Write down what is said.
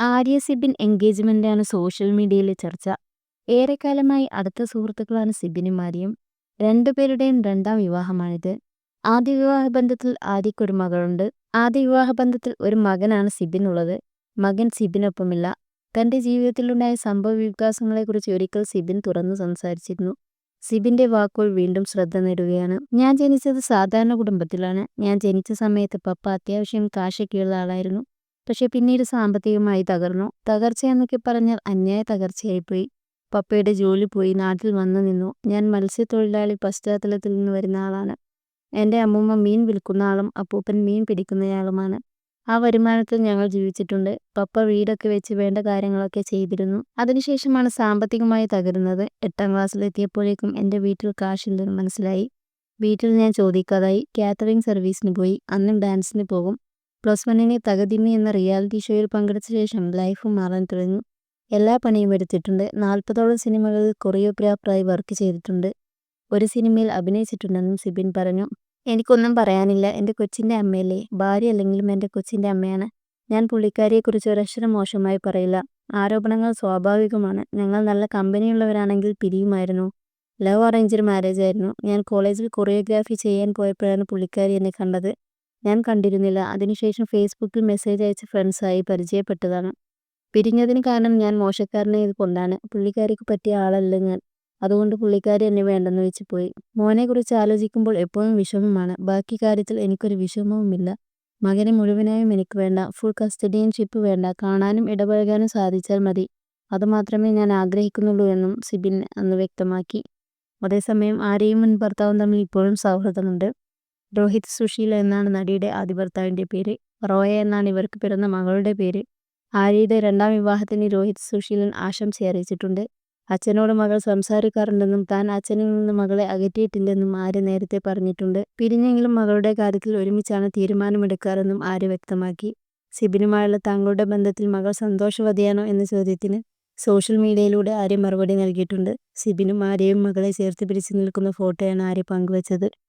ആര്യ സിബിൻ ആണ് സോഷ്യൽ മീഡിയയിലെ ചർച്ച. ഏറെക്കാലമായി അടുത്ത സുഹൃത്തുക്കളാണ് സിബിനും ആര്യയും. രണ്ടുപേരുടെയും രണ്ടാം വിവാഹമാണിത്. ആദ്യ വിവാഹ ബന്ധത്തിൽ ആര്യയ്ക്ക് ഒരു മകളുണ്ട്. ആദ്യ വിവാഹ ബന്ധത്തിൽ ഒരു മകനാണ് സിബിനുള്ളത്. മകൻ സിബിനൊപ്പമില്ല. തന്റെ ജീവിതത്തിലുണ്ടായ സംഭവ വികാസങ്ങളെക്കുറിച്ച് ഒരിക്കൽ സിബിൻ തുറന്നു സംസാരിച്ചിരുന്നു. സിബിന്റെ വാക്കുകൾ വീണ്ടും ശ്രദ്ധ നേടുകയാണ്. ഞാൻ ജനിച്ചത് സാധാരണ കുടുംബത്തിലാണ്. ഞാൻ ജനിച്ച സമയത്ത് പപ്പ അത്യാവശ്യം കാശൊക്കെയുള്ള ആളായിരുന്നു. പക്ഷേ പിന്നീട് സാമ്പത്തികമായി തകർന്നു. തകർച്ചയെന്നൊക്കെ പറഞ്ഞാൽ അന്യായ തകർച്ചയായിപ്പോയി. പപ്പയുടെ ജോലി പോയി. നാട്ടിൽ വന്നു നിന്നു. ഞാൻ മത്സ്യത്തൊഴിലാളി പശ്ചാത്തലത്തിൽ നിന്ന് വരുന്ന ആളാണ്. എന്റെ അമ്മൂമ്മ മീൻ വിൽക്കുന്ന ആളും അപ്പൂപ്പൻ മീൻ പിടിക്കുന്നയാളുമാണ്. ആ വരുമാനത്തിൽ ഞങ്ങൾ ജീവിച്ചിട്ടുണ്ട്. പപ്പ വീടൊക്കെ വെച്ച് വേണ്ട കാര്യങ്ങളൊക്കെ ചെയ്തിരുന്നു. അതിനുശേഷമാണ് സാമ്പത്തികമായി തകരുന്നത്. എട്ടാം ക്ലാസ്സിലെത്തിയപ്പോഴേക്കും എന്റെ വീട്ടിൽ കാശില്ലെന്ന് മനസ്സിലായി. വീട്ടിൽ ഞാൻ ചോദിക്കാതായി. കാറ്ററിംഗ് സർവീസിന് പോയി. അന്നും ഡാൻസിന് പോകും. പ്ലസ് വണ്ണിനെ തകതിമി എന്ന റിയാലിറ്റി ഷോയിൽ പങ്കെടുത്ത ശേഷം ലൈഫ് മാറാൻ തുടങ്ങി. എല്ലാ പണിയും എടുത്തിട്ടുണ്ട്. നാൽപ്പതോളം സിനിമകളിൽ കൊറിയോഗ്രാഫറായി വർക്ക് ചെയ്തിട്ടുണ്ട്. ഒരു സിനിമയിൽ അഭിനയിച്ചിട്ടുണ്ടെന്നും സിബിൻ പറഞ്ഞു. എനിക്കൊന്നും പറയാനില്ല. എന്റെ കൊച്ചിന്റെ അമ്മയല്ലേ. ഭാര്യ അല്ലെങ്കിലും എന്റെ കൊച്ചിന്റെ അമ്മയാണ്. ഞാൻ പുള്ളിക്കാരിയെക്കുറിച്ച് ഒരക്ഷരം മോശമായി പറയില്ല. ആരോപണങ്ങൾ സ്വാഭാവികമാണ്. ഞങ്ങൾ നല്ല കമ്പനിയുള്ളവരാണെങ്കിൽ പിരിയുമായിരുന്നു. ലവ് അറേഞ്ച്ഡ് മാരേജ് ആയിരുന്നു ഞാൻ കോളേജിൽ കൊറിയോഗ്രാഫി ചെയ്യാൻ പോയപ്പോഴാണ് പുള്ളിക്കാരി എന്നെ കണ്ടത്. ഞാൻ കണ്ടിരുന്നില്ല. അതിനുശേഷം ഫേസ്ബുക്കിൽ മെസ്സേജ് അയച്ച് ഫ്രണ്ട്സായി പരിചയപ്പെട്ടതാണ്. പിരിഞ്ഞതിന് കാരണം ഞാൻ മോശക്കാരനെ ഇത് കൊണ്ടാണ്. പുള്ളിക്കാരിക്ക് പറ്റിയ ആളല്ല ഞാൻ. അതുകൊണ്ട് പുള്ളിക്കാരി എന്നെ വേണ്ടെന്ന് വെച്ച് പോയി. മോനെക്കുറിച്ച് ആലോചിക്കുമ്പോൾ എപ്പോഴും വിഷമമാണ്. ബാക്കി കാര്യത്തിൽ എനിക്കൊരു വിഷമവുമില്ല. മകനെ മുഴുവനായും എനിക്ക് വേണ്ട. ഫുൾ കസ്റ്റഡിയൻഷിപ്പ് വേണ്ട. കാണാനും ഇടപഴകാനും സാധിച്ചാൽ മതി. അതുമാത്രമേ ഞാൻ ആഗ്രഹിക്കുന്നുള്ളൂ എന്നും സിബിൻ അന്ന് വ്യക്തമാക്കി. അതേസമയം ആരെയും മുൻ ഭർത്താവും തമ്മിൽ ഇപ്പോഴും സൗഹൃദമുണ്ട്. രോഹിത് സുശീൽ എന്നാണ് നടിയുടെ ആദ്യ ഭർത്താവിന്റെ പേര്. റോയ എന്നാണ് ഇവർക്ക് പിറന്ന മകളുടെ പേര്. ആര്യയുടെ രണ്ടാം വിവാഹത്തിന് രോഹിത് സുശീലൻ ആശംസ അറിയിച്ചിട്ടുണ്ട്. അച്ഛനോട് മകൾ സംസാരിക്കാറുണ്ടെന്നും താൻ അച്ഛനിൽ നിന്ന് മകളെ അകറ്റിയിട്ടില്ലെന്നും ആര്യ നേരത്തെ പറഞ്ഞിട്ടുണ്ട്. പിരിഞ്ഞെങ്കിലും മകളുടെ കാര്യത്തിൽ ഒരുമിച്ചാണ് തീരുമാനമെടുക്കാറെന്നും ആര്യ വ്യക്തമാക്കി. സിബിനുമായുള്ള തങ്ങളുടെ ബന്ധത്തിൽ മകൾ സന്തോഷവതിയാണോ എന്ന ചോദ്യത്തിന് സോഷ്യൽ മീഡിയയിലൂടെ ആര്യ മറുപടി നൽകിയിട്ടുണ്ട്. സിബിനും ആര്യയും മകളെ ചേർത്ത് പിടിച്ച് നിൽക്കുന്ന ഫോട്ടോയാണ് ആര്യ പങ്കുവച്ചത്.